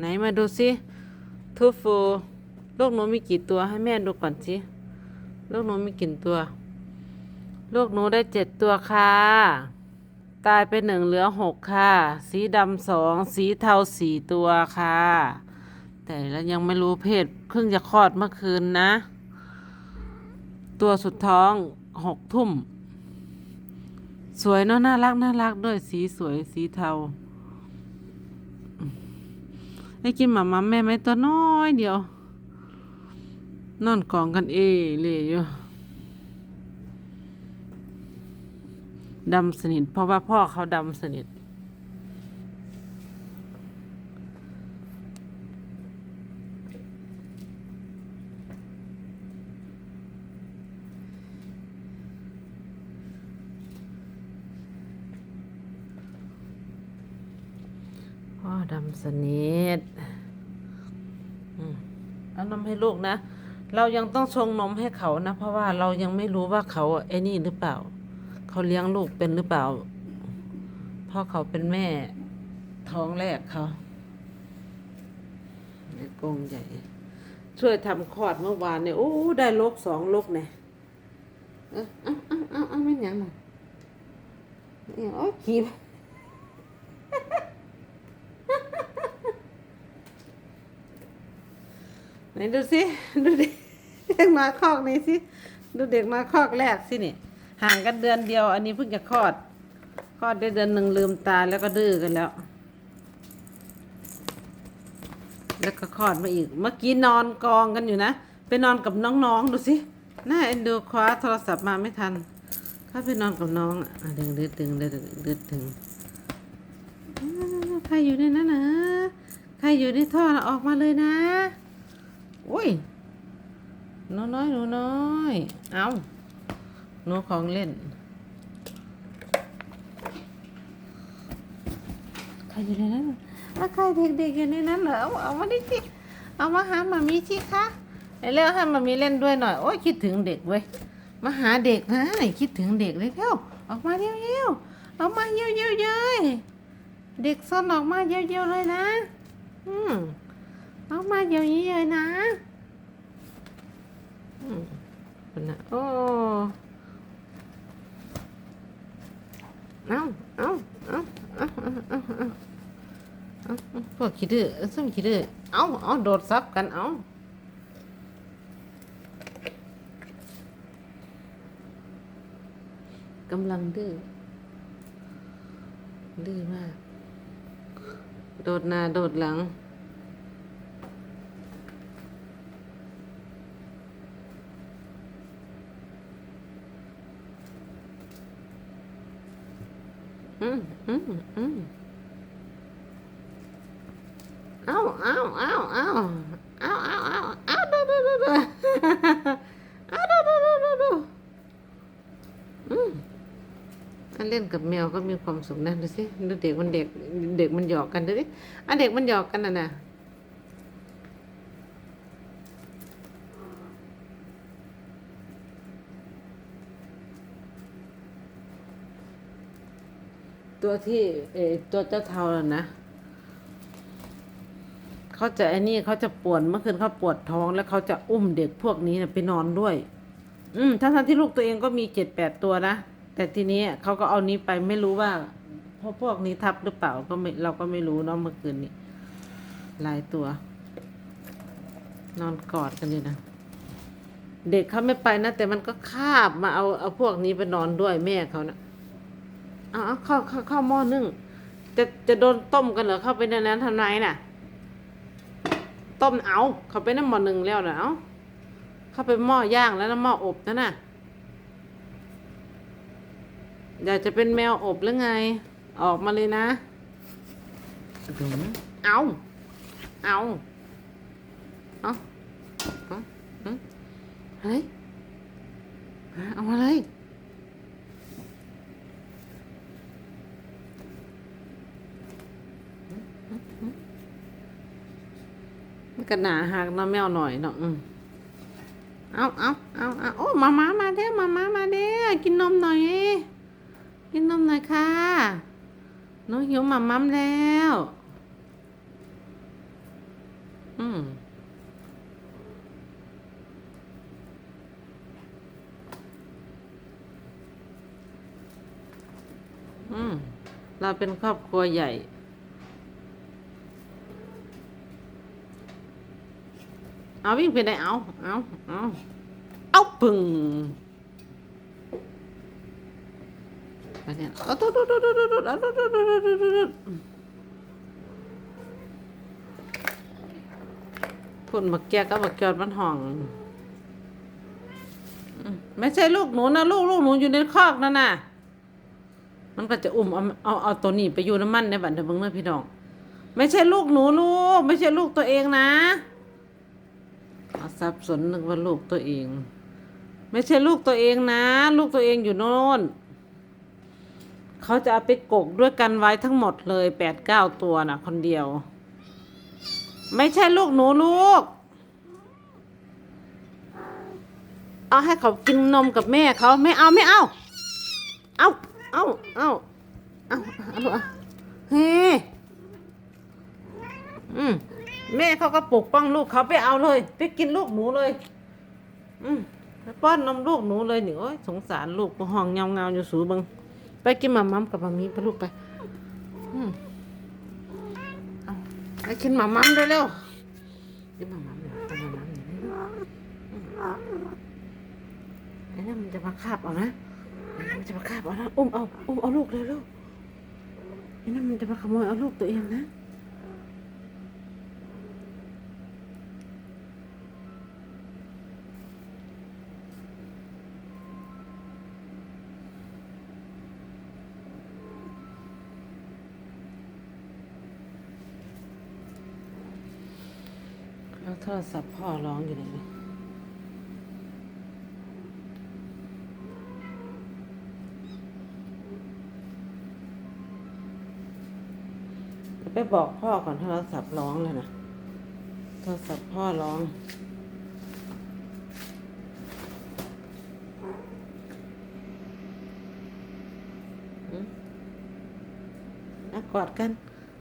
ไหนมาดูสิทูฟูลูกหนูมีกี่ตัวให้แม่ดูก่อนสิลูกหนูมีกี่ตัว ลูกหนูได้เจ็ดตัวค่ะ ตายไปหนึ่งเหลือหกค่ะ สีดำสองสีเทาสี่ตัวค่ะ แต่แล้วยังไม่รู้เพศเพิ่งจะคลอดเมื่อคืนนะ ตัวสุดท้องหกทุ่ม สวยเนาะน่ารักน่ารักด้วยสีสวยสีเทา ได้กินหมาม่าแม่ไหมตัวน้อยเดียว นอนกองกันเอเลยอยู่ดำสนิทเพราะว่าพ่อเขาดำสนิท ดำสนิทอืมเอานมให้ลูกนะ เรายังต้องชงนมให้เขานะ เพราะว่าเรายังไม่รู้ว่าเขาไอ้นี่หรือเปล่า เขาเลี้ยงลูกเป็นหรือเปล่า เพราะเขาเป็นแม่ท้องแรกเขาไอ้กรงใหญ่ ช่วยทำคลอดเมื่อวานเนี่ยโอ้ได้ลกสองลกเนี่ยเอ้าเอ้าเอ้าเอ้าเอ้าไม่ยังน่ะเนี่ยโอ้ยขี้ นดูสิดูเด็กเด็กมาคอกนี้สิดูเด็กมาคอกแรกสินี่ห่างกันเดือนเดียว อันนี้เพิ่งจะคลอดคลอดได้เดือนหนึ่งลืมตาแล้วก็ดื้อกันแล้ว แล้วก็คลอดมาอีก เมื่อกี้นอนกองกันอยู่นะไปนอนกับน้องๆดูสิน่าเอ็นดูคว้าโทรศัพท์มาไม่ทันเข้าไปนอนกับน้องอะดึงดึงดึงดึงดึงดึงใครอยู่ในนั้นนะใครอยู่ในท่อออกมาเลยนะ อุ้ยหนูน้อยหนูน้อย เอาหนูของเล่น ใครอยู่ในนั้นอะใครเด็กๆอยู่ในนั้นเหรอ เอาเอามาดิสิเอามาหามามีสิคะไอ้เร็วให้มามีเล่นด้วยหน่อย โอ้ยคิดถึงเด็กเว้ย มาหาเด็กนะคิดถึงเด็กเลยเร็วออกมาเร็วๆออกมาเยี่ยวๆเยยเด็กซ่อนออกมาเยี่ยวๆเลยนะ อืม เดี๋ยวนี้เลยนะมันนะโอ้เอ้าเอ้าเอ้าเอาเอาเอาเอาพวกขี้ดื้อซึ่งคิดดื้อเอ้าเอ้าโดดซับกันเอ้ากำลังดื้อ ดื้อมาก โดดหน้าโดดหลัง อืมอืมอืมเอาเอาเอาเอาเอาเอาเอาเอาดูดูดูดูเอาดูดูดูดูดูอืมอันเล่นกับแมวก็มีความสุขนะดูสิดูเด็กมันเด็กเด็กมันหยอกกันดูสิอันเด็กมันหยอกกันน่ะนะ ตัวที่เอตัวเจ้าเทาน่ะนะเขาจะไอ้นี่เขาจะปวดเมื่อคืนเขาปวดท้องแล้วเขาจะอุ้มเด็กพวกนี้นะไปนอนด้วย อืมทั้งทั้งที่ลูกตัวเองก็มีเจ็ดแปดตัวนะแต่ทีนี้เขาก็เอานี้ไปไม่รู้ว่าพราะพวกนี้ทับหรือเปล่าก็ไม่เราก็ไม่รู้เนาะเมื่อคืนนี้หลายตัว นอนกอดกันอยู่นะเด็กเขาไม่ไปนะแต่มันก็คาบมาเอาเอาพวกนี้ไปนอนด้วยแม่เขานะเอาเอข้าเข้าเข้าหม้อนึ่ง จะจะโดนต้มกันเหรอเข้าไปในนั้นทำไมน่ะ ต้มเอา เขาไปน้ำหม้อหนึ่งแล้วนะเอาเข้าไปหม้อย่างแล้วนะหม้ออบนั่นน่ะอยากจะเป็นแมวอบหรือไง ออกมาเลยนะ เอาเอาเอาเอาเอาเฮ้ยเอามาเลย มันก็หนาหักเนาะแมวหน่อยเนาะอืมเอาเอาเอาเอาโอ้มาม้ามาเด้อมาม้ามาเด้อกินนมหน่อยเอ้กินนมหน่อยค่ะหนูหิวมาม้ามแล้วมอืมเราเป็นครอบครัวใหญ่ เอาวิ่งไปไหนเอาเอาเอาเอาปึงไปเนี่ยเอาตุ๊ดตุ๊ดตุ๊ดตุ๊ดตุ๊ดเอาตุ๊ดตุ๊ดตุ๊ดตุ๊ดตุ๊ดตุ๊ดพูดมาแก้ก็มาเกิดมันห้อง ไม่ใช่ลูกหนูนะลูกลูกหนูอยู่ในคอกนั่นน่ะ มันก็จะอุ้มเอาเอาเอาตัวนี้ไปอยู่น้ำมันในบันเทิงเบิ่งเนอะพี่น้อง ไม่ใช่ลูกหนูลูก ไม่ใช่ลูกตัวเองนะ สับสนนึกว่าลูกตัวเอง ไม่ใช่ลูกตัวเองนะ ลูกตัวเองอยู่โน่นเขาจะเอาไปกกด้วยกันไว้ทั้งหมดเลยแปดเก้าตัวนะคนเดียว ไม่ใช่ลูกหนูลูก เอาให้เขากินนมกับแม่เขาไม่เอาไม่เอา เอาเอาเอาเอาเอาลูกเอาเฮ้อืม แม่เขาก็ปกป้องลูกเขาไปเอาเลย ไปกินลูกหนูเลย อืมไปป้อนนมลูกหนูเลยหนี่โอ้ยสงสารลูกห้องเงาเงาอยู่สูบังไปกินหมามัมกับมามีไปลูกไปอืมเอาไปกินหมามัมเร็วๆกินหมามัมเดี๋ยวกินหมามัมเดี๋ยวนี้อืมไอ้นั่นมันจะมาคาบเอานะมันจะมาคาบเอานะอุ้มเอาอุ้มเอาลูกเลยลูกไอ้นั่นมันจะมาขโมยเอาลูกตัวเองนะ โทรศัพท์พ่อร้องอยู่ไหนเนี่ยไปบอกพ่อก่อนโทรศัพท์ร้องเลยนะโทรศัพท์พ่อร้องอะกอดกัน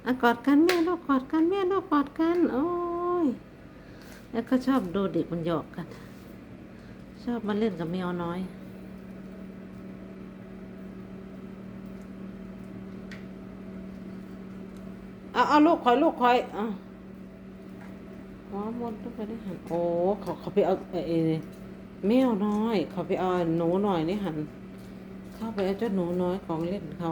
อะกอดกันแม่ลูกกอดกันแม่ลูกกอดกัน โอ้ แล้วก็ชอบดูเด็กมันหยอกกัน ชอบมาเล่นกับแมวน้อย เอาเอาลูกคอยลูกคอยเอาอ๋อมดต้องไปได้หันโอ้เขาเขาไปเอาเออเอแมวน้อย เขาไปเอาหนูหน่อยนี่หัน เข้าไปเอาเจ้าหนูน้อยของเล่นเขา